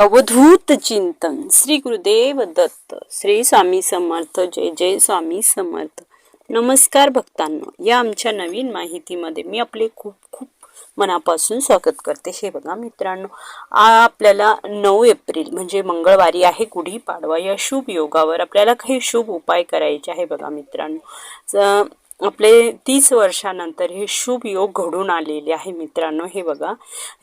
अवधूत चिंतन श्री गुरुदेव दत्त श्री स्वामी समर्थ जय जय स्वामी समर्थ. नमस्कार भक्तांनो या आमच्या नवीन माहितीमध्ये मी आपले खूप खूप मनापासून स्वागत करते. हे बघा मित्रांनो आपल्याला नऊ एप्रिल म्हणजे मंगळवारी आहे गुढीपाडवा. या शुभ योगावर आपल्याला काही शुभ उपाय करायचे आहे बघा मित्रांनो. आपले तीस वर्षानंतर हे शुभ योग घडून आलेले आहे मित्रांनो. हे बघा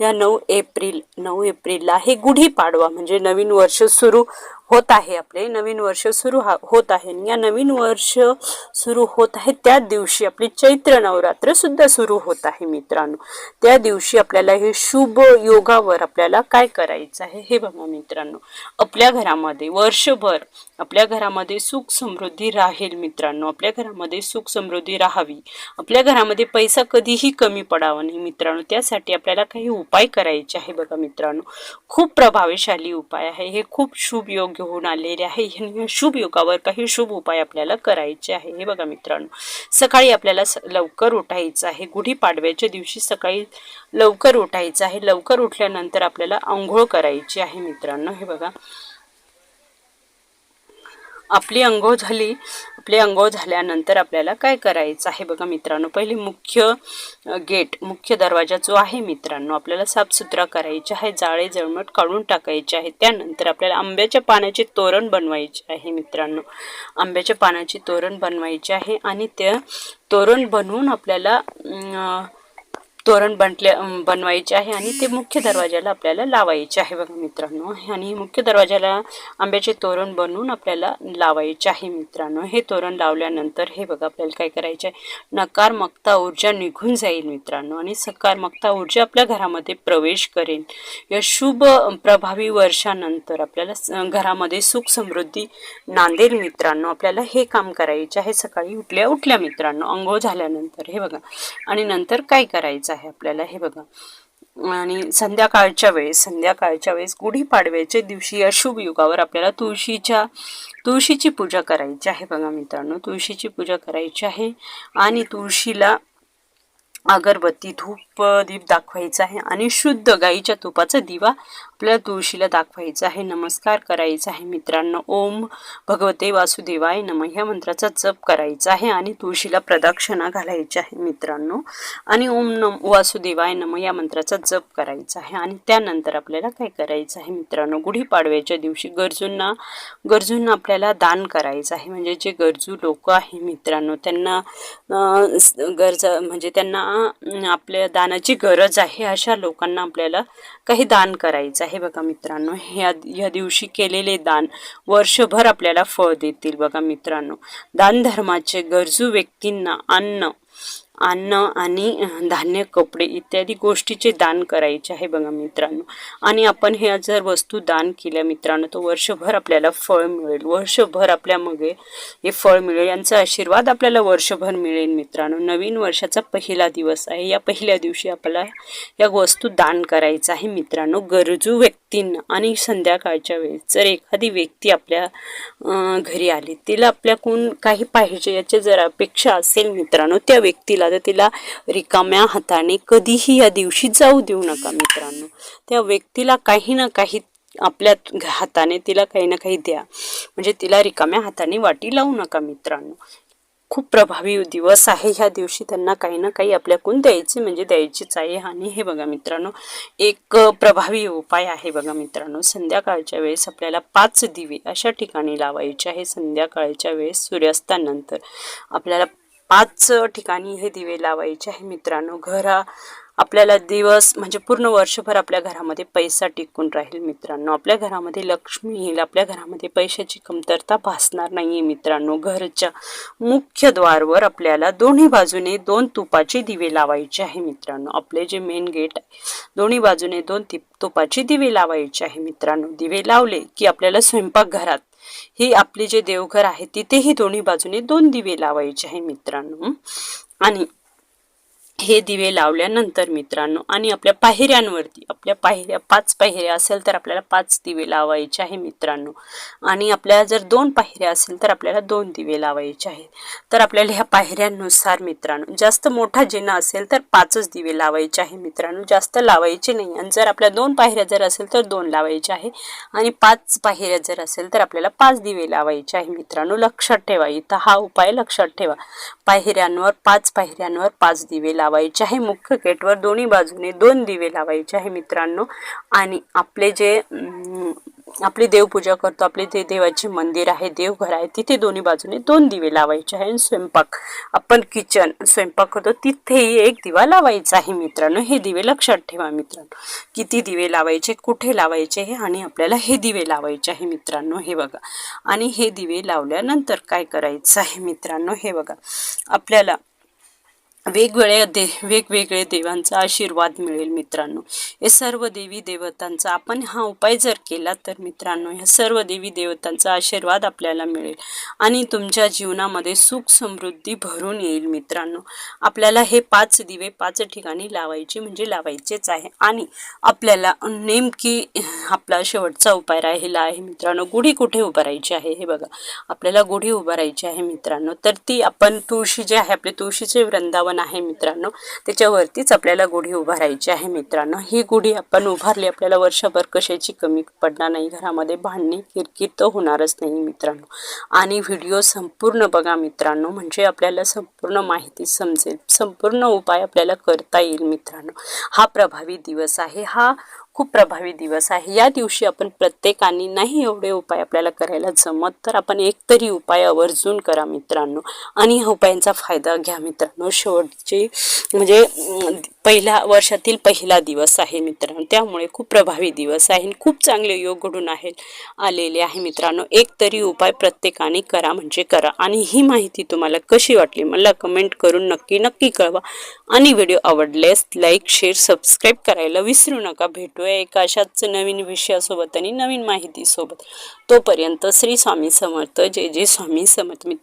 या नऊ एप्रिल नऊ एप्रिलला हे गुढीपाडवा म्हणजे नवीन वर्ष सुरू होत आहे. आपले नवीन वर्ष सुरू हा होत आहे. या नवीन वर्ष सुरू होत आहे त्या दिवशी आपली चैत्र नवरात्र सुद्धा सुरू होत आहे मित्रांनो. त्या दिवशी आपल्याला हे शुभ योगावर आपल्याला काय करायचं आहे हे बघा मित्रांनो. आपल्या घरामध्ये वर्षभर आपल्या घरामध्ये सुख समृद्धी राहील मित्रांनो. आपल्या घरामध्ये सुख समृद्धी राहावी. आपल्या घरामध्ये पैसा कधीही कमी पडावा नाही मित्रांनो. त्यासाठी आपल्याला काही उपाय करायचे आहे बघा मित्रांनो. खूप प्रभावशाली उपाय आहे. हे खूप शुभ योग घेऊन आलेले आहे. शुभ योगावर काही शुभ उपाय आपल्याला करायचे आहे. हे बघा मित्रांनो सकाळी आपल्याला लवकर उठायचं आहे. गुढीपाडव्याच्या दिवशी सकाळी लवकर उठायचं आहे. लवकर उठल्यानंतर आपल्याला आंघोळ करायची आहे मित्रांनो. हे बघा आपली अंघोळ झाली आपली अंघोळ झाल्यानंतर आपल्याला काय करायचं आहे बघा मित्रांनो? पहिले मुख्य गेट मुख्य दरवाजा जो आहे मित्रांनो आपल्याला साफसुथरा करायचे आहे जाळे जळमट काढून टाकायचे आहे. त्यानंतर आपल्याला आंब्याच्या पानाचे तोरण बनवायचे आहे मित्रांनो. आंब्याच्या पानाचे तोरण बनवायचे आहे आणि ते तोरण बनवून आपल्याला तोरण बनले बनवायचे आहे आणि ते मुख्य दरवाजाला आपल्याला लावायचे आहे बघा मित्रांनो. आणि मुख्य दरवाजाला आंब्याचे तोरण बनवून आपल्याला लावायचे आहे मित्रांनो. हे तोरण लावल्यानंतर हे बघा आपल्याला काय करायचे आहे नकारमकता ऊर्जा निघून जाईल मित्रांनो आणि सकारमकता ऊर्जा आपल्या घरामध्ये प्रवेश करेल. या शुभ प्रभावी वर्षानंतर आपल्याला स- घरामध्ये सुख समृद्धी नांदेल मित्रांनो. आपल्याला हे काम करायचे आहे. सकाळी उठल्या उठल्या मित्रांनो अंघोळ झाल्यानंतर हे बघा. आणि नंतर काय करायचं आहे? आपल्याला. हे बघा. आणि संध्याकाळच्या वेळेस संध्याकाळच्या वेळेस गुढीपाडव्याच्या दिवशी या शुभ युगावर आपल्याला तुळशीच्या तुळशीची पूजा करायची आहे बघा मित्रांनो. तुळशीची पूजा करायची आहे आणि तुळशीला अगरबत्ती धूप दीप दाखवायचा आहे आणि शुद्ध गाईच्या तुपाचा दिवा आपल्या तुळशीला दाखवायचं आहे नमस्कार करायचा आहे मित्रांनो. ओम भगवते वासुदेवाय नम. ह्या मंत्राचा जप करायचा आहे आणि तुळशीला प्रदक्षिणा घालायची आहे मित्रांनो. आणि ओम नम वासुदेवाय नम या मंत्राचा जप करायचा आहे. आणि त्यानंतर आपल्याला काय करायचं आहे मित्रांनो? गुढीपाडव्याच्या दिवशी गरजूंना गरजूंना आपल्याला दान करायचं आहे. म्हणजे जे गरजू लोक आहे मित्रांनो त्यांना गरजा गरज म्हणजे त्यांना आपल्या दानाची गरज आहे अशा लोकांना आपल्याला काही दान करायचं आहे. बघा मित्रांनो. ह्या ह्या दिवशी केलेले दान वर्षभर आपल्याला फळ देतील बघा मित्रांनो. दान धर्माचे गरजू व्यक्तींना अन्न अन्न आणि धान्य कपडे इत्यादी गोष्टीचे दान करायचे आहे बघा मित्रांनो. आणि आपण ह्या जर वस्तू दान केल्या मित्रांनो तर वर्षभर आपल्याला फळ मिळेल. वर्षभर आपल्या मगे हे फळ मिळेल. यांचा आशीर्वाद आपल्याला वर्षभर मिळेल मित्रांनो. नवीन वर्षाचा पहिला दिवस आहे. या पहिल्या दिवशी आपल्याला या वस्तू दान करायचं आहे मित्रांनो. गरजू व्यक्तींना आणि संध्याकाळच्या वेळेस जर एखादी व्यक्ती आपल्या घरी आली तिला आपल्याकडून काही पाहिजे याची जर अपेक्षा असेल मित्रांनो त्या व्यक्तीला तर तिला रिकाम्या हाताने कधीही या दिवशी जाऊ देऊ नका मित्रांनो. त्या व्यक्तीला काही ना काही आपल्या हाताने तिला काही ना काही द्या. म्हणजे तिला रिकाम्या हाताने वाटी लावू नका मित्रांनो. खूप प्रभावी दिवस आहे ह्या दिवशी. त्यांना काही ना काही आपल्याकडून द्यायचे म्हणजे द्यायचीच आहे आणि हे बघा मित्रांनो एक प्रभावी उपाय आहे बघा मित्रांनो. संध्याकाळच्या वेळेस आपल्याला पाच दिवे अशा ठिकाणी लावायचे आहे. संध्याकाळच्या वेळेस सूर्यास्तानंतर आपल्याला पाच ठिकाणी हे दिवे लावायचे आहे मित्रांनो. घरा आपल्याला दिवस म्हणजे पूर्ण वर्षभर आपल्या घरामध्ये पैसा टिकून राहील मित्रांनो. आपल्या घरामध्ये लक्ष्मी येईल आपल्या घरामध्ये पैशाची कमतरता भासणार नाही मित्रांनो. घरच्या मुख्य द्वारवर आपल्याला दोन्ही बाजूने दोन तुपाचे दिवे लावायचे आहे मित्रांनो. आपले जे मेन गेट आहे दोन्ही बाजूने दोन तुपाचे दिवे लावायचे आहे मित्रांनो. दिवे लावले की आपल्याला स्वयंपाकघरात ही आपले जे देवघर आहे तिथेही दोन्ही बाजूने दोन दिवे लावायचे आहे मित्रांनो. आणि हे दिवे लावल्यानंतर मित्रांनो आणि आपल्या पायऱ्यांवरती आपल्या पायऱ्या पाच पायऱ्या असेल तर आपल्याला पाच दिवे लावायचे आहे मित्रांनो. आणि आपल्याला जर दोन पायऱ्या असेल तर आपल्याला दोन दिवे लावायचे आहेत. तर आपल्याला ह्या पायऱ्यांनुसार मित्रांनो जास्त मोठा जिना असेल तर पाचच दिवे लावायचे आहे मित्रांनो. जास्त लावायचे नाही. आणि जर आपल्या दोन पायऱ्या जर असेल तर दोन लावायचे आहे. आणि पाच पायऱ्या जर असेल तर आपल्याला पाच दिवे लावायचे आहे मित्रांनो. लक्षात ठेवा इथं हा उपाय लक्षात ठेवा. पायऱ्यांवर पाच पायऱ्यांवर पाच दिवे लावा लावायचे आहे. मुख्य गेटवर दोन्ही बाजूने दोन दिवे लावायचे आहे मित्रांनो. आणि आपले जे आपली देवपूजा करतो आपले जे देवाचे मंदिर आहे देवघर आहे तिथे दोन्ही बाजूने दोन दिवे लावायचे आहे आणि स्वयंपाक आपण किचन स्वयंपाक करतो तिथेही एक दिवा लावायचा आहे मित्रांनो. हे दिवे लक्षात ठेवा मित्रांनो. किती दिवे लावायचे कुठे लावायचे हे आणि आपल्याला हे दिवे लावायचे आहे मित्रांनो. हे बघा. आणि हे दिवे लावल्यानंतर काय करायचं आहे मित्रांनो? हे बघा. आपल्याला वेगवेगळ्या दे वेगवेगळे देवांचा आशीर्वाद मिळेल मित्रांनो. हे सर्व देवी देवतांचा आपण हा उपाय जर केला तर मित्रांनो ह्या सर्व देवी देवतांचा आशीर्वाद आपल्याला मिळेल. आणि तुमच्या जीवनामध्ये सुख समृद्धी भरून येईल मित्रांनो. आपल्याला हे पाच दिवे पाच ठिकाणी लावायचे म्हणजे लावायचेच आहे. आणि आपल्याला नेमकी आपला शेवटचा उपाय राहिला आहे मित्रांनो. गुढी कुठे उभारायची आहे हे बघा. आपल्याला गुढी उभारायची आहे मित्रांनो. तर ती आपण तुळशी जे आहे आपले तुळशीचे वृंदावन आहे मित्रांनो. त्याच्यावरतीच आपल्याला गुढी उभारायची आहे मित्रांनो. ही गुढी आपण उभारली आपल्याला वर्षभर कशाची कमी पडणार नाही. घरामध्ये भांडणी किरकिर तर होणारच नाही मित्रांनो. आणि व्हिडिओ संपूर्ण बघा मित्रांनो. म्हणजे आपल्याला संपूर्ण माहिती समजेल. संपूर्ण उपाय आपल्याला करता येईल मित्रांनो. हा प्रभावी दिवस आहे. हा खूप प्रभावी दिवस आहे. या दिवशी आपण प्रत्येकाने नाही एवढे उपाय आपल्याला करायला जमत तर आपण एक तरी उपाय आवर्जून करा मित्रांनो. आणि ह्या उपायांचा फायदा घ्या मित्रांनो. शेवटचे म्हणजे पहिला वर्षातील पहिला दिवस आहे मित्रांनो. त्यामुळे खूप प्रभावी दिवस आहे आणि खूप चांगले योग घडून आहेत आलेले आहे मित्रांनो. एक तरी उपाय प्रत्येकाने करा म्हणजे करा. आणि ही माहिती तुम्हाला कशी वाटली मला कमेंट करून नक्की नक्की कळवा. आणि व्हिडिओ आवडल्यास लाईक शेअर सबस्क्राईब करायला विसरू नका. भेटूया एका अशाच नवीन विषयासोबत आणि नवीन माहितीसोबत. तोपर्यंत श्री स्वामी समर्थ. जय जय स्वामी समर्थ मित्र